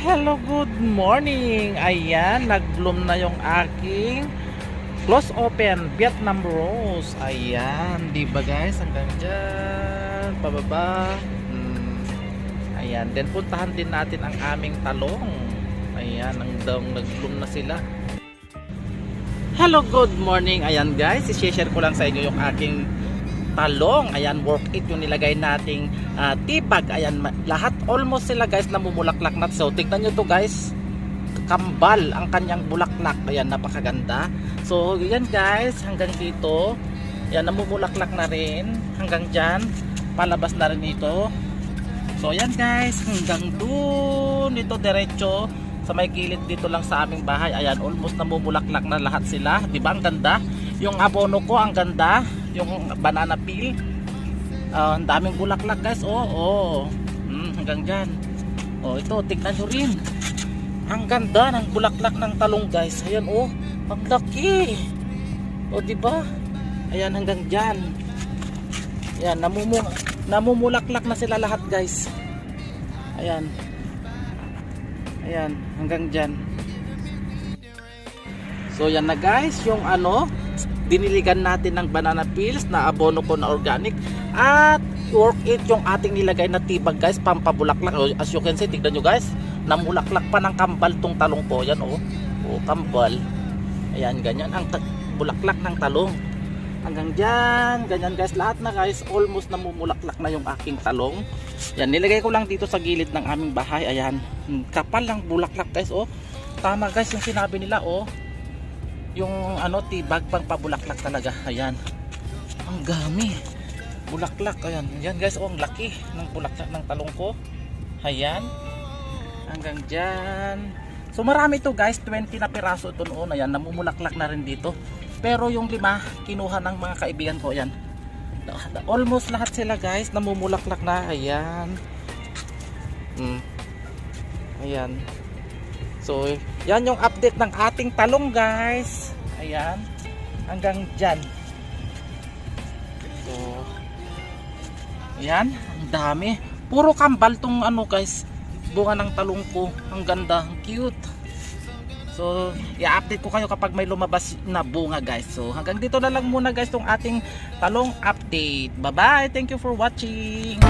Hello, good morning. Ayan, nag-bloom na yung aking close open Vietnam rose. Ayan, di ba guys? Hanggang dyan, pababa. Hmm. Ayan, then puntahan din natin ang aming talong. Ayan, ang daw nag-bloom na sila. Hello, good morning. Ayan guys, i-share ko lang sa inyo yung aking talong. Ayan, work it yung nilagay nating ah, tibag. Ayan, lahat almost sila guys namumulaklak na. So, tignan nyo to guys. Kambal ang kanyang bulaklak. Ayan, napakaganda. So, yan guys, hanggang dito. Ayan, namumulaklak na rin. Hanggang dyan, palabas na rin ito. So, ayan guys, hanggang dun. Ito diretso sa may gilid dito lang sa aming bahay. Ayan, almost namumulaklak na lahat sila. Di ba? Ang ganda. Yung abono ko, ang ganda. Yung banana peel. Ah, ang daming bulaklak guys. Oo, oo. Mm, hanggang dyan. Oh, ito, tignan nyo rin. Ang ganda ng bulaklak ng talong guys. Ayan, oh. Ang laki. O, di ba? Ayan, hanggang dyan. Ayan, namumu namumulaklak na sila lahat guys. Ayan. Ayan, hanggang dyan. So yan na guys, yung ano, diniligan natin ng banana peels na abono ko na organic at work it yung ating nilagay na tibag guys, pampabulaklak. Oh, As you can see, tignan nyo guys, namulaklak pa ng kambal tong talong ko. Yan oh, oh kambal. Ayan, ganyan ang bulaklak ng talong. Hanggang dyan, ganyan guys, lahat na guys, almost namumulaklak na yung aking talong. Yan, nilagay ko lang dito sa gilid ng aming bahay. Ayan, Hmm, kapal lang bulaklak guys, oh. Tama guys yung sinabi nila, oh. Yung ano, tibag pang pabulaklak talaga. Ayan. Ang gami. Bulaklak, ayan. Ayan guys, oh, ang laki ng bulaklak ng talong ko. Ayan. Hanggang dyan. So marami to guys, 20 na piraso ito noon. Ayan, namumulaklak na rin dito. Pero yung lima, kinuha ng mga kaibigan ko. Ayan. Almost lahat sila guys, namumulaklak na. Ayan. Hmm. Ayan. So, yan yung update ng ating talong guys. Ayan. Hanggang dyan. So, ayan. Ang dami. Puro kambal tong ano guys. Bunga ng talong ko. Ang ganda. Ang cute. So, i-update ko kayo kapag may lumabas na bunga guys. So, hanggang dito na lang muna guys tong ating talong update. Bye-bye. Thank you for watching.